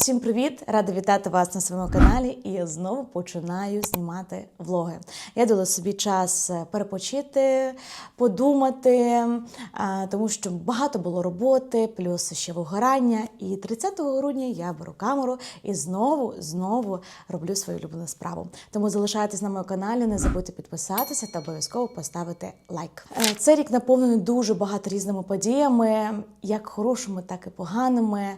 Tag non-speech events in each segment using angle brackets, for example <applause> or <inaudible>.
Всім привіт! Рада вітати вас на своєму каналі. І я знову починаю знімати влоги. Я дала собі час е, перепочити, подумати, тому що багато було роботи, плюс ще вигорання. І 30 грудня я беру камеру і знову знову роблю свою улюблену справу. Тому залишайтесь на моєму каналі, не забудьте підписатися та обов'язково поставити лайк. Е, Цей рік наповнений дуже багато різними подіями, як хорошими, так і поганими.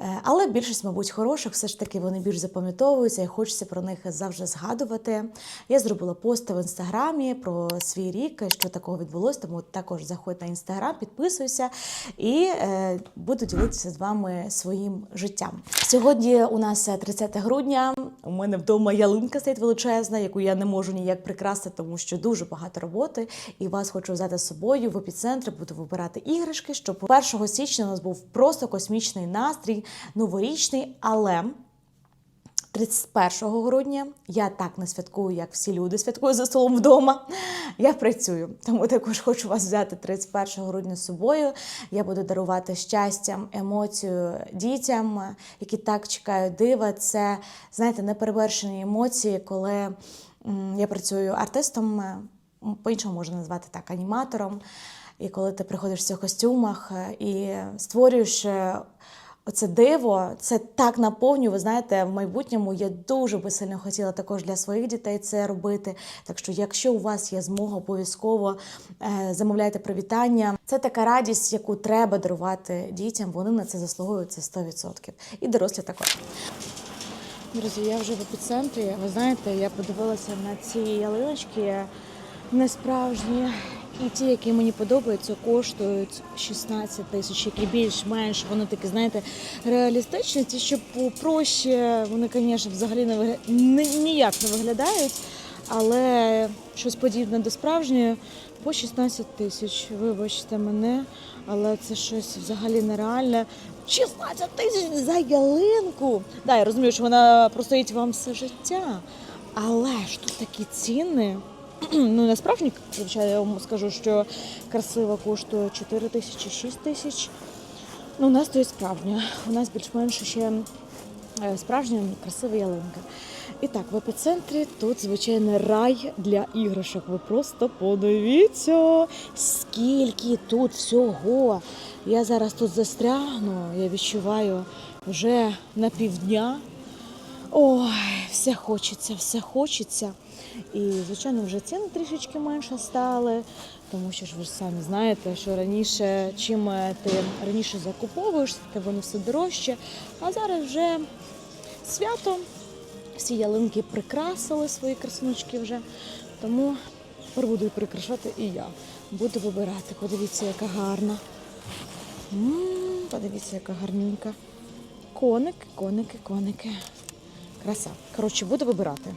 Е, Але більшість, мабуть, хороших, все ж таки вони більш запам'ятовуються і хочеться про них завжди згадувати. Я зробила пост в інстаграмі про свій рік, що такого відбулося, тому також заходь на інстаграм, підписуйся і е, буду ділитися з вами своїм життям. Сьогодні у нас 30 грудня. У мене вдома ялинка стоїть величезна, яку я не можу ніяк прикрасити, тому що дуже багато роботи. І вас хочу взяти з собою в епіцентр. Буду вибирати іграшки, щоб 1 січня у нас був просто космічний настрій, новорічний, але. 31 грудня я так не святкую, як всі люди святкують за столом вдома. Я працюю, тому також хочу вас взяти 31 грудня з собою. Я буду дарувати щастям, емоцію дітям, які так чекають дива. Це знаєте, неперевершені емоції, коли я працюю артистом, е, по-іншому можна назвати так, аніматором. І коли ти приходиш в цих костюмах е, і створюєш. Оце диво, це так наповнює. Ви знаєте, в майбутньому я дуже би сильно хотіла також для своїх дітей це робити. Так що, якщо у вас є змога, обов'язково е, замовляйте привітання. Це така радість, яку треба дарувати дітям. Вони на це заслуговують це 100%. І дорослі також. Друзі, я вже в епіцентрі. Ви знаєте, я подивилася на ці ялиночки несправжні. І ті, які мені подобаються, коштують 16 тисяч, які більш-менш вони такі, знаєте, реалістичні. Ті, що проще, вони, звісно, взагалі не вигля... ніяк не виглядають, але щось подібне до справжньої по 16 тисяч. Вибачте мене, але це щось взагалі нереальне. 16 тисяч за ялинку. Да, я розумію, що вона простоїть вам все життя. Але ж тут такі ціни. <clears throat> Ну, не справжні, звичайно, я вам скажу, що красива коштує 4 тисячі, 6 тисяч. Ну, у нас то і справжня. У нас більш-менш ще е, справжня красива ялинка. І так, в епіцентрі тут, звичайно, рай для іграшок. Ви просто подивіться, скільки тут всього. Я зараз тут застрягну, я відчуваю вже на півдня. Ой, все хочеться, все хочеться. І, звичайно, вже ціни трішечки менше стали, тому що ж ви ж самі знаєте, що раніше, чим е, ти раніше закуповуєш, то воно все дорожче. А зараз вже свято, всі ялинки прикрасили свої красуночки вже. Тому тепер буду прикрашати і я. Буду вибирати. Подивіться, яка гарна. подивіться, яка гарненька. Коники, коники, коники. Краса. Коротше, буду вибирати.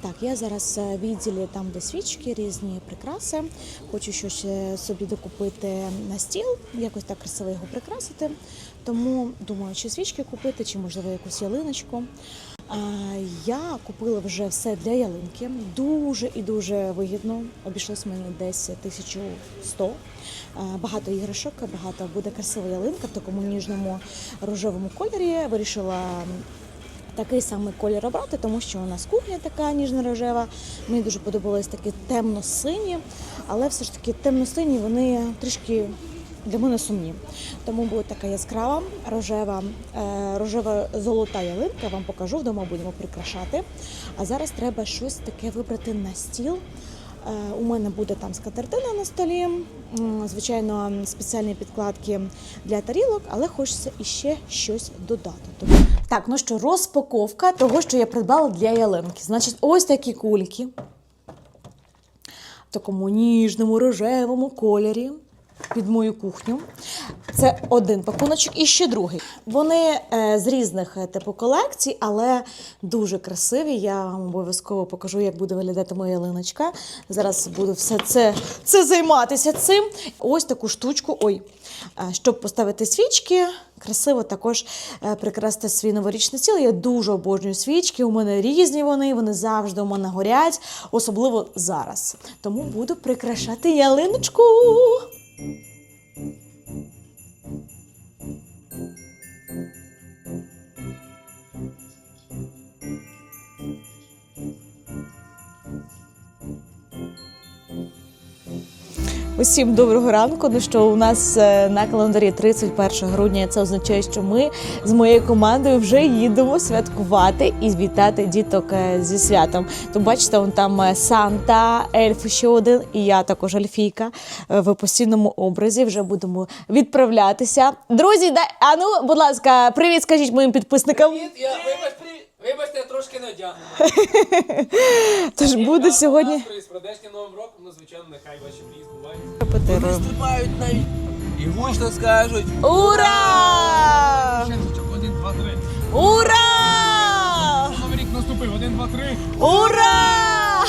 Так, я зараз е, в відділі там, де свічки, різні прикраси. Хочу щось е, собі докупити на стіл, якось так красиво його прикрасити. Тому думаю, чи свічки купити, чи можливо якусь ялиночку. Я купила вже все для ялинки. Дуже і дуже вигідно. Обійшлось мені десь 1100. А, Багато іграшок, багато буде красива ялинка в такому ніжному рожевому кольорі. Вирішила такий самий колір обрати, тому що у нас кухня така ніжно-рожева. Мені дуже подобались такі темно-сині, але все ж таки темно-сині вони трішки для мене сумні. Тому буде така яскрава рожева, е, рожева золота ялинка. Вам покажу, вдома будемо прикрашати. А зараз треба щось таке вибрати на стіл. Е, У мене буде там скатертина на столі, звичайно, спеціальні підкладки для тарілок, але хочеться іще щось додати. Тому так, ну що, розпаковка того, що я придбала для ялинки. Значить, ось такі кульки в такому ніжному рожевому кольорі під мою кухню. Це один пакуночок і ще другий. Вони е, з різних е, типу колекцій, але дуже красиві. Я вам обов'язково покажу, як буде виглядати моя ялиночка. Зараз буду все це, це займатися цим. Ось таку штучку. Ой, е, щоб поставити свічки. Красиво також прикрасти свій новорічний стіл. Я дуже обожнюю свічки. У мене різні вони, вони завжди у мене горять, особливо зараз. Тому буду прикрашати ялиночку. Thank Усім доброго ранку. Ну що у нас е, на календарі 31 грудня. Це означає, що ми з моєю командою вже їдемо святкувати і вітати діток е, зі святом. То бачите, он там е, Санта, ельф ще один, і я також ельфійка в постійному образі. Вже будемо відправлятися. Друзі, дай а ну, будь ласка, привіт, скажіть моїм підписникам. Привіт, я вибач. Вибачте, я трошки не одягнений. <laughs> Тож буде сьогодні. З новим роком, ну звичайно, нехай ваші мрії збуваються. Стрибають навіть. І гучно скажуть. Ура! Один, два, три. Ура! Новий рік наступив. Один, два, три. Ура!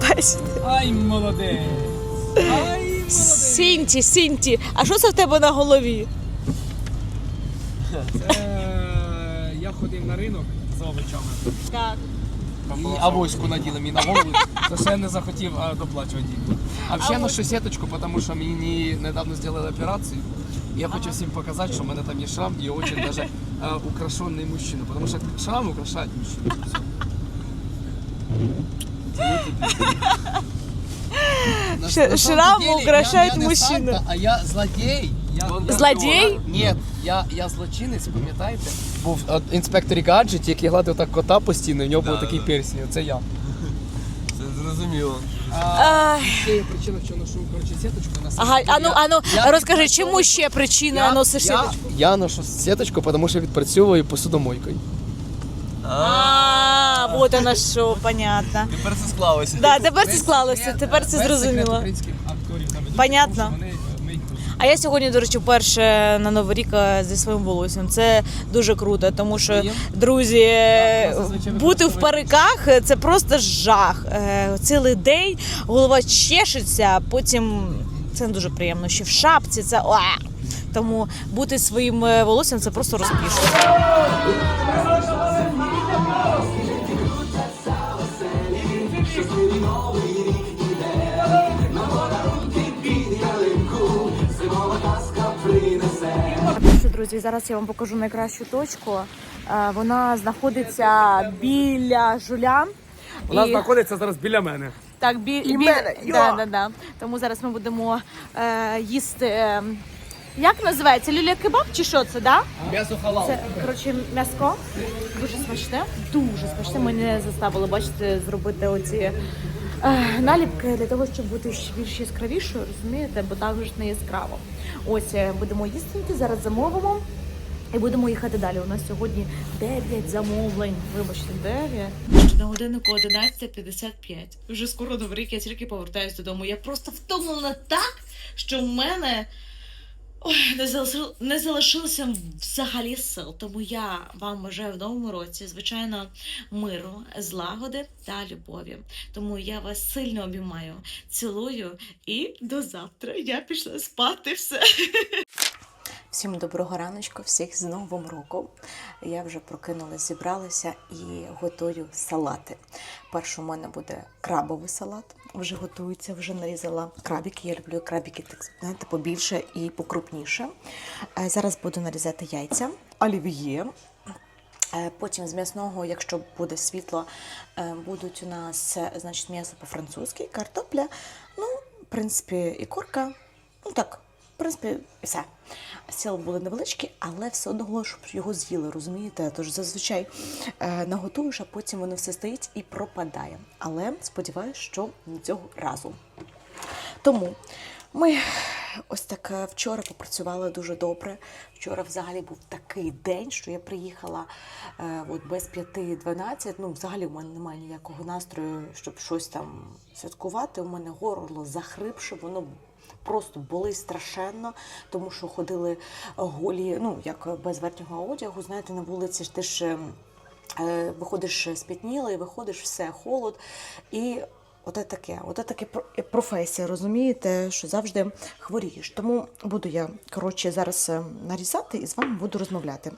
Бачите? Ай, молодець. Ай, молодець. Сінті, Сінті, а що це в тебе на голові? на ринок за овочами. Так. І авоську наділи мені на голову, то ще я не захотів а, доплачувати. А ще на сіточку, тому що мені недавно зробили операцію. І я хочу всім показати, що в мене там є шрам і дуже даже а, украшений мужчина. Тому що шрам украшають мужчину. Все. Ш- На шрам самом деле, украшает я, я не мужчину. Санта, а я злодей. Я... Злодій? Ні, я, я злочинець, пам'ятаєте? Був е, інспектор гаджет, який гладив так кота постійно, і в нього був такий персень, це я. Це зрозуміло. Це є причина, що ношу коротше сіточку на Ага, ану, ану, я розкажи, чому ще причина Я- носиш я, сіточку? я ношу сіточку, тому що відпрацьовую посудомойкою. А, вот оно що, понятно. Тепер це склалося. Да, тепер це склалося, тепер це зрозуміло. українських акторів там Понятно. вони. А я сьогодні, до речі, вперше на Новий рік е, зі своїм волоссям. Це дуже круто, тому що, друзі, е, бути в париках це просто жах. Е, Цілий день голова чешеться, потім це не дуже приємно. Ще в шапці це. Тому бути своїм волоссям це просто розкішно. Друзі, зараз я вам покажу найкращу точку. Е, Вона знаходиться біля жулян. Вона І- знаходиться зараз біля мене. так, бі... І бі... мене, да, да, да. Тому зараз ми будемо е, їсти. Е, як називається? Люля кебаб чи що це, да? М'ясо халал. Це коротше м'яско. Дуже смачне. Дуже смачне. Мене заставили, бачите, зробити оці наліпки для того, щоб бути більш яскравішою, розумієте, бо також не яскраво. Ось е, будемо їсти, зараз замовимо. І будемо їхати далі. У нас сьогодні 9 замовлень. Вибачте, 9. На годиннику 11.55. Вже скоро новий рік, я тільки повертаюся додому. Я просто втомлена так, що в мене ой, не, залишилося, не залишилося взагалі сил. Тому я вам бажаю в новому році, звичайно, миру, злагоди та любові. Тому я вас сильно обіймаю, цілую і до завтра. Я пішла спати все. Всім доброго раночку, всіх з Новим роком. Я вже прокинулася, зібралася і готую салати. Перший у мене буде крабовий салат. Вже готується, вже нарізала крабики. Я люблю крабики так знаєте, побільше і покрупніше. Е, Зараз буду нарізати яйця, олів'є. Е, Потім з м'ясного, якщо буде світло, е, будуть у нас значить, м'ясо по-французьки, картопля, ну, в принципі, і курка. Ну так, в принципі, все. Сіл були невеличкі, але все одно, щоб його з'їли, розумієте? Тож зазвичай е, наготуєш, а потім воно все стоїть і пропадає. Але сподіваюся, що цього разу. Тому ми ось так е, вчора попрацювали дуже добре. Вчора взагалі був такий день, що я приїхала е, от без 5-12. Ну, взагалі у мене немає ніякого настрою, щоб щось там святкувати. У мене горло захрипше, воно просто болить страшенно, тому що ходили голі, ну як без верхнього одягу. Знаєте, на вулиці ж ти ж. ем, е, Виходиш спітнілий, виходиш все холод, і Оте таке, оте таке про- професія, розумієте, що завжди хворієш. Тому буду я коротше зараз е, нарізати і з вами буду розмовляти.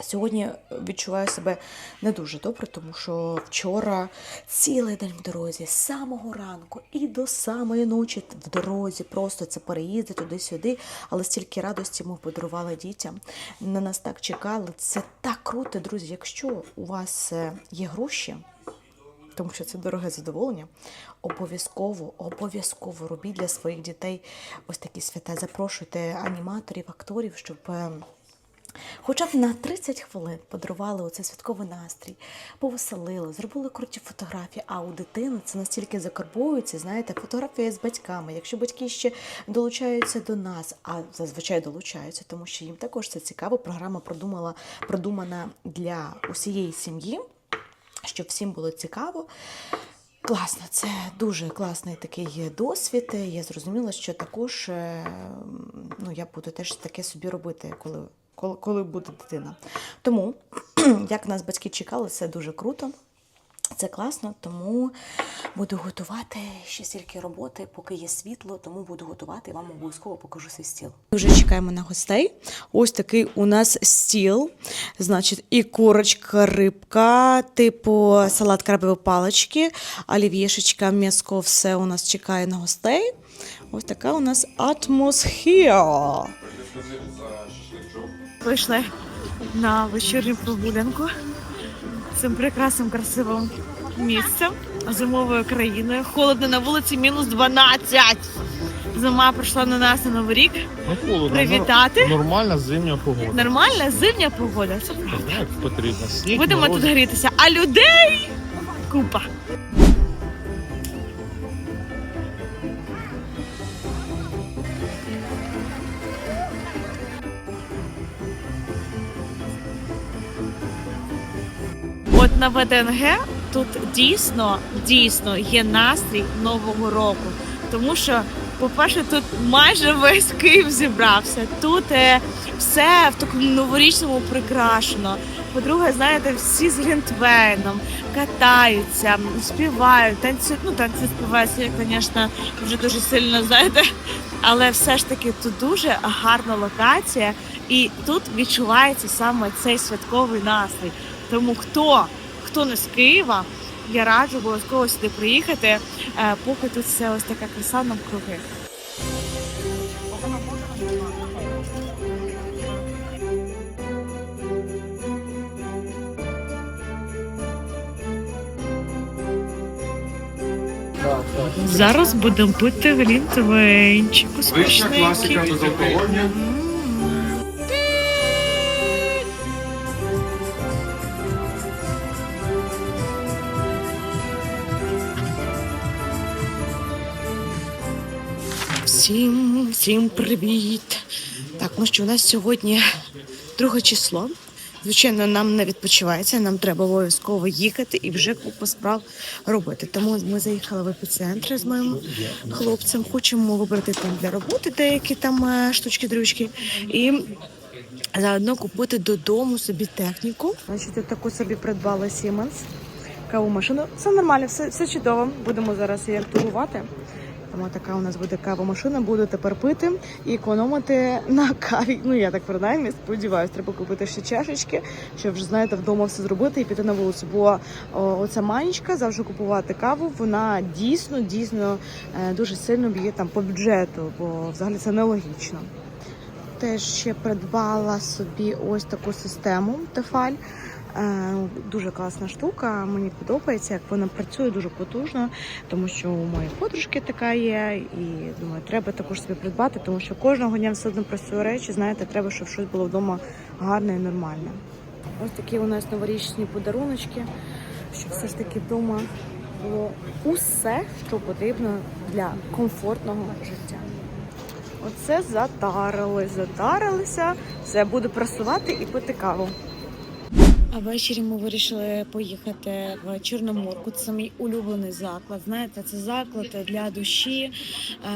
Сьогодні відчуваю себе не дуже добре, тому що вчора цілий день в дорозі, з самого ранку і до самої ночі в дорозі. Просто це переїзди туди-сюди. Але стільки радості ми подарували дітям. На нас так чекали. Це так круто, друзі. Якщо у вас е, є гроші, тому що це дороге задоволення. Обов'язково, обов'язково робіть для своїх дітей ось такі свята. Запрошуйте аніматорів, акторів, щоб. Хоча б на 30 хвилин подарували оцей святковий настрій, повеселили, зробили круті фотографії. А у дитини це настільки закарбовується, знаєте, фотографія з батьками. Якщо батьки ще долучаються до нас, а зазвичай долучаються, тому що їм також це цікаво. Програма продумала продумана для усієї сім'ї, щоб всім було цікаво. Класно, це дуже класний такий досвід. Я зрозуміла, що також е, ну, я буду теж таке собі робити, коли, коли, буде дитина. Тому, <clears throat> як нас батьки чекали, це дуже круто. Це класно, тому буду готувати ще стільки роботи, поки є світло, тому буду готувати і вам обов'язково покажу свій стіл. Вже чекаємо на гостей. Ось такий у нас стіл. Значить, і курочка, рибка, типу салат крабові палички, олів'єшечка, м'яско, все у нас чекає на гостей. Ось така у нас атмосфера. Вийшли на вечірню прогулянку цим прекрасним красивим місцем зимовою країною. Холодно на вулиці мінус 12. Зима прийшла на нас на новий рік. Ну, холодно. Привітати. Нормальна зимня погода. Нормальна зимня погода. Це правда. Як потрібно. Сніг, Будемо мороз. тут грітися, а людей купа. На ВДНГ тут дійсно, дійсно є настрій Нового року. Тому що, по-перше, тут майже весь Київ зібрався. Тут е, все в такому новорічному прикрашено. По-друге, знаєте, всі з глінтвейном катаються, співають, танцюють. Ну, танці співають, це, звісно, вже дуже сильно, знаєте. Але все ж таки тут дуже гарна локація, і тут відчувається саме цей святковий настрій. Тому хто, хто не з Києва, я раджу обов'язково сюди приїхати, е, поки тут все ось така краса навкруги. Зараз будемо пити глінтвейнчик. Вища класика безалкогольна. Всім, всім привіт! Так, ну що у нас сьогодні друге число. Звичайно, нам не відпочивається, нам треба обов'язково їхати і вже купу справ робити. Тому ми заїхали в епіцентр з моїм хлопцем. Хочемо вибрати там для роботи деякі там е, штучки-дрючки. І заодно купити додому собі техніку. Значить, таку собі придбала Siemens каву машину. Все нормально, все, все чудово. Будемо зараз її активувати. Тому така у нас буде кавомашина, буду тепер пити і економити на каві. Ну я так принаймні сподіваюся, треба купити ще чашечки, щоб вже знаєте вдома все зробити і піти на вулицю. Бо о, оця манічка завжди купувати каву. Вона дійсно, дійсно е, дуже сильно б'є там по бюджету, бо взагалі це нелогічно. Теж ще придбала собі ось таку систему Тефаль. Е, Дуже класна штука. Мені подобається, як вона працює дуже потужно, тому що у моєї подружки така є, і думаю, треба також собі придбати, тому що кожного дня все одно працює речі. Знаєте, треба, щоб щось було вдома гарне і нормальне. Ось такі у нас новорічні подаруночки, щоб все ж таки вдома було усе, що потрібно для комфортного життя. Оце затарили, затарилися. Все, буду прасувати і пити каву. А ввечері ми вирішили поїхати в Чорноморку. Це мій улюблений заклад. Знаєте, це заклад для душі,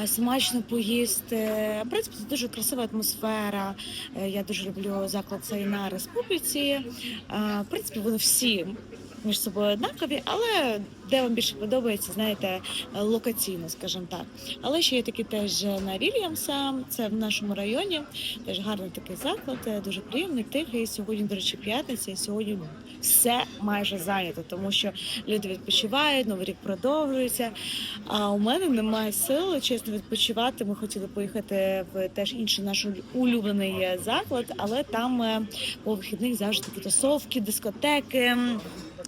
е, смачно поїсти. В принципі, це дуже красива атмосфера. Е, Я дуже люблю заклад цей на республіці. Е, В принципі, вони всі між собою однакові, але де вам більше подобається, знаєте, локаційно, скажімо так. Але ще є такі теж на Вільямса, це в нашому районі. Теж гарний такий заклад, е, дуже приємний, тихий. Сьогодні, до речі, п'ятниця. і Сьогодні все майже зайнято, тому що люди відпочивають, новий рік продовжується. А у мене немає сил, чесно, відпочивати. Ми хотіли поїхати в теж інший наш улюблений е, заклад, але там е, по вихідних завжди такі тусовки, дискотеки.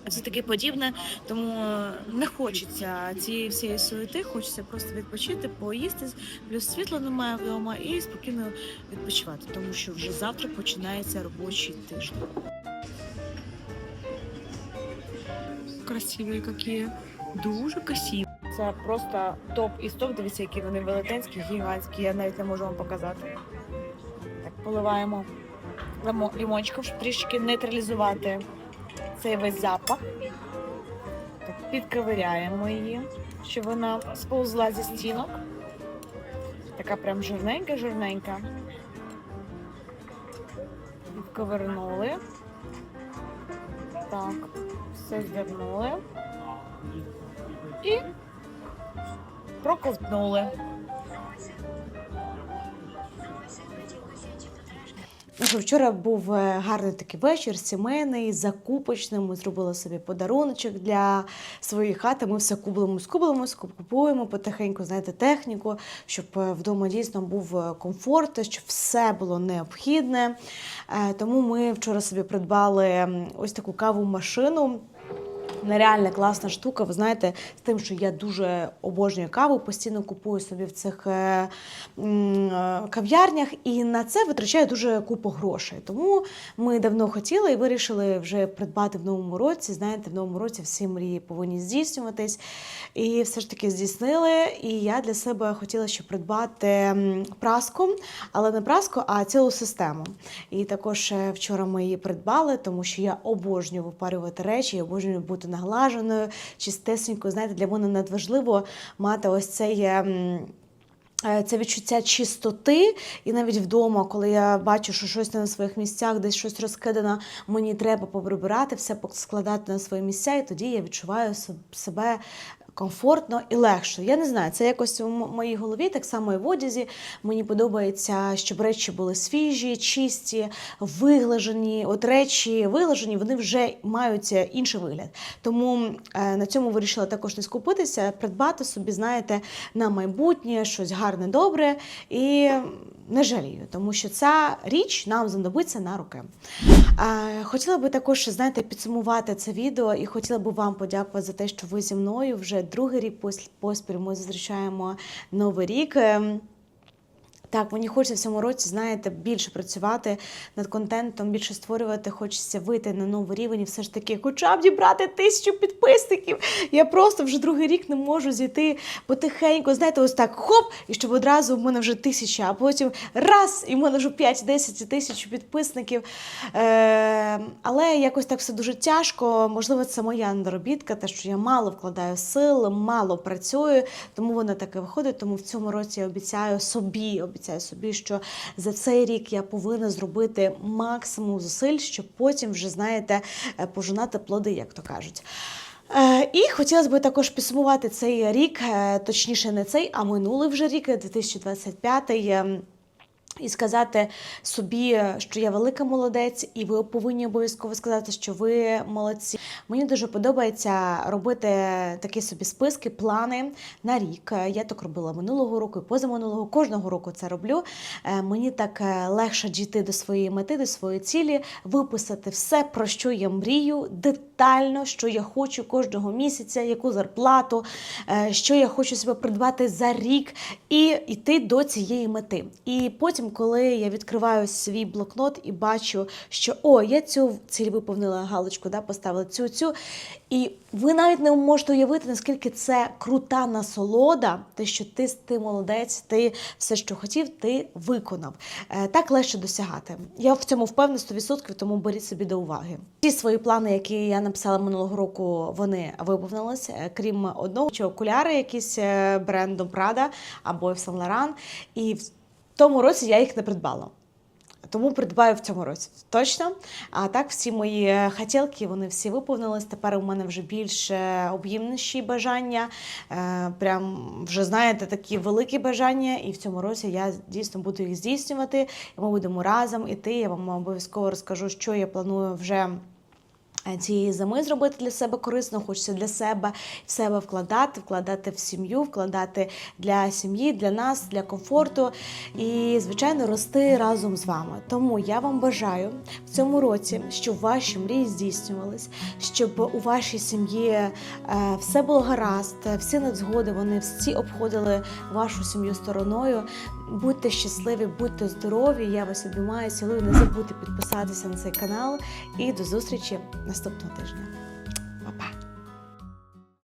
Це таке подібне, тому не хочеться цієї всієї суети, хочеться просто відпочити, поїсти, плюс світла немає вдома і спокійно відпочивати, тому що вже завтра починається робочий тиждень. Красиві які, дуже красиві. Це просто топ і топ. Дивіться, які вони велетенські, гігантські. Я навіть не можу вам показати. Так, поливаємо лимо- лімончиком, щоб трішки нейтралізувати цей весь запах. Так, підковиряємо її, щоб вона сповзла зі стінок. Така прям жирненька, жирненька. Підковернули. Так, все звернули. І проковтнули. Ну Вчора був е, гарний такий вечір, сімейний, закупочний. Ми зробили собі подаруночок для своєї хати. Ми все кублимо, скублимо, купуємо потихеньку, знаєте, техніку, щоб е, вдома дійсно був е, комфорт, щоб все було необхідне. Тому ми вчора собі придбали ось таку каву машину. Нереальна класна штука. Ви знаєте, з тим, що я дуже обожнюю каву, постійно купую собі в цих е, е, кав'ярнях і на це витрачаю дуже купу грошей. Тому ми давно хотіли і вирішили вже придбати в новому році. Знаєте, в новому році всі мрії повинні здійснюватись. І все ж таки здійснили. І я для себе хотіла ще придбати праску, але не праску, а цілу систему. І також е, вчора ми її придбали, тому що я обожнюю випарювати речі, я обожнюю бути наглаженою, чистесенькою. Знаєте, для мене надважливо мати ось цей. е, Це відчуття чистоти, і навіть вдома, коли я бачу, що щось не на своїх місцях, десь щось розкидано, мені треба поприбирати, все складати на свої місця, і тоді я відчуваю се- себе комфортно і легше. Я не знаю, це якось у моїй голові, так само і в одязі. Мені подобається, щоб речі були свіжі, чисті, виглажені. От речі виглажені, вони вже мають інший вигляд. Тому е, на цьому вирішила також не скупитися, придбати собі, знаєте, на майбутнє щось гарне, добре і не жалію, тому що ця річ нам знадобиться на руки. Хотіла би також, знаєте, підсумувати це відео і хотіла би вам подякувати за те, що ви зі мною вже другий рік пос- поспіль ми зустрічаємо новий рік. Так, мені хочеться в цьому році, знаєте, більше працювати над контентом, більше створювати, хочеться вийти на новий рівень і все ж таки, хоча б дібрати тисячу підписників. Я просто вже другий рік не можу зійти потихеньку. Знаєте, ось так хоп, і щоб одразу в мене вже тисяча, а потім раз, і в мене вже 5-10 тисяч підписників. Е, але якось так все дуже тяжко. Можливо, це моя недоробітка, те, що я мало вкладаю сил, мало працюю, тому воно таке виходить. Тому в цьому році я обіцяю собі, обіцяю собі, що за цей рік я повинна зробити максимум зусиль, щоб потім вже, знаєте, е, пожинати плоди, як то кажуть. Е, І хотілося б також підсумувати цей рік, е, точніше, не цей, а минулий вже рік, 2025. І сказати собі, що я велика молодець, і ви повинні обов'язково сказати, що ви молодці. Мені дуже подобається робити такі собі списки, плани на рік. Я так робила минулого року і позаминулого. Кожного року це роблю. Е, Мені так е, легше дійти до своєї мети, до своєї цілі, виписати все, про що я мрію, детально, що я хочу кожного місяця, яку зарплату, е, що я хочу себе придбати за рік, і йти до цієї мети. І потім, коли я відкриваю свій блокнот і бачу, що о, я цю ціль виповнила галочку, да, поставила цю цю. І ви навіть не можете уявити, наскільки це крута насолода, те, що ти, ти молодець, ти все, що хотів, ти виконав. Е, Так легше досягати. Я в цьому впевнена 100%, тому беріть собі до уваги. Ті свої плани, які я написала минулого року, вони виповнилися, е, крім одного, що окуляри якісь е, брендом Prada або Saint Laurent. І тому році я їх не придбала. Тому придбаю в цьому році точно. А так, всі мої хотілки, вони всі виповнились. Тепер у мене вже більш об'ємніші бажання. Е, Прям вже знаєте, такі великі бажання. І в цьому році я дійсно буду їх здійснювати. І ми будемо разом іти. Я вам обов'язково розкажу, що я планую вже. Е, цієї зими зробити для себе корисно, хочеться для себе в себе вкладати, вкладати в сім'ю, вкладати для сім'ї, для нас, для комфорту і, звичайно, рости разом з вами. Тому я вам бажаю в цьому році, щоб ваші мрії здійснювались, щоб у вашій сім'ї е, все було гаразд, всі невзгоди, вони всі обходили вашу сім'ю стороною. Будьте щасливі, будьте здорові. Я вас обіймаю, цілую. Не забудьте підписатися на цей канал і до зустрічі наступного тижня.